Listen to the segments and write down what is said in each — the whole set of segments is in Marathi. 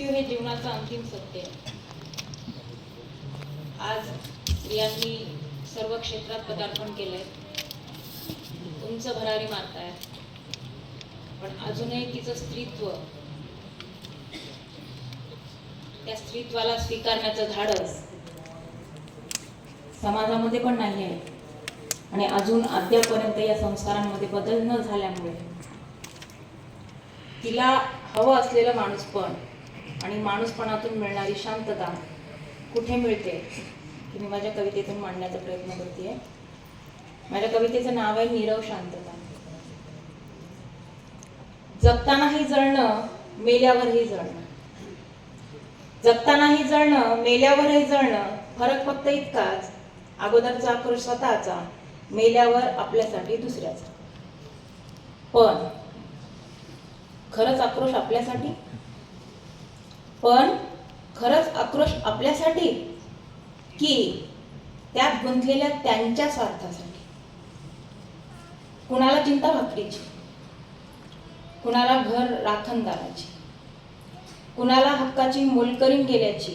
मृत्यू हे जीवनाचं अंतिम सत्य आज स्त्रियांनी सर्व क्षेत्रात पदार्पण केलंय. उंच भरारी मारतायत. पण अजूनही तिचं स्त्रीत्व त्या स्त्रीत्वाला स्वीकारण्याचं धाडस समाजामध्ये पण नाही आहे. आणि अजून अद्यापर्यंत या संस्कारांमध्ये बदल न झाल्यामुळे तिला हवं असलेलं माणूस पण आणि माणूसपणातून मिळणारी शांतता कुठे मिळते की मी माझ्या कवितेतून मांडण्याचा प्रयत्न करते माझ्या कवितेचं नाव आहे नीरव शांतता. जगतानाही जळणं मेल्यावरही जळणं. जगतानाही जळणं मेल्यावरही जळणं फरक फक्त इतकाच. अगोदरचा आक्रोश स्वतःचा मेल्यावर आपल्यासाठी दुसऱ्याचा. पण खरंच आक्रोश आपल्यासाठी? पण खरंच आक्रोश आपल्यासाठी? की त्यात गुंतलेल्या त्यांच्या स्वार्थासाठी? कुणाला चिंता भाकरीची? कुणाला घर राखणदाराची? कुणाला हक्काची मोलकरीण गेल्याची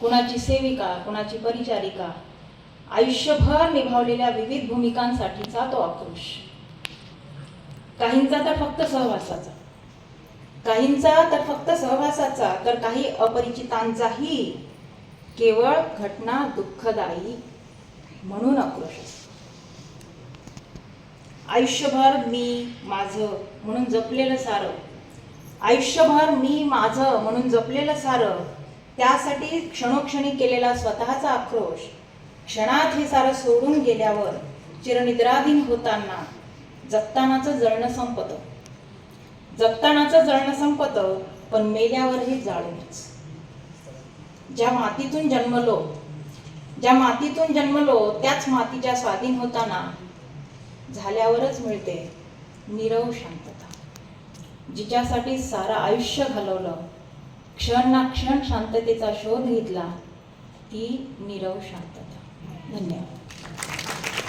कुणाची सेविका कुणाची परिचारिका? आयुष्यभर निभावलेल्या विविध भूमिकांसाठीचा तो आक्रोश. काहींचा तर फक्त सहवासाचा. काहींचा तर फक्त सहवासाचा तर काही अपरिचितांचाही केवळ घटना दुःखदायी म्हणून आक्रोश असतो. आयुष्यभर मी माझं म्हणून जपलेलं सारं आयुष्यभर मी माझं म्हणून जपलेलं सारं त्यासाठी क्षणोक्षणी केलेला स्वतःचा आक्रोश क्षणात हे सारं सोडून गेल्यावर चिरनिद्राधीन होताना जगतानाचं जळणं संपतं. जगतानाचं जळणं संपतं पण मेल्यावरही जाळूनच. ज्या मातीतून जन्मलो ज्या मातीतून जन्मलो त्याच मातीच्या स्वाधीन होताना झाल्यावरच मिळते निरव शांतता. जिच्यासाठी सारं आयुष्य घालवलं क्षण ना क्षण शांततेचा शोध घेतला ती निरव शांतता. धन्यवाद.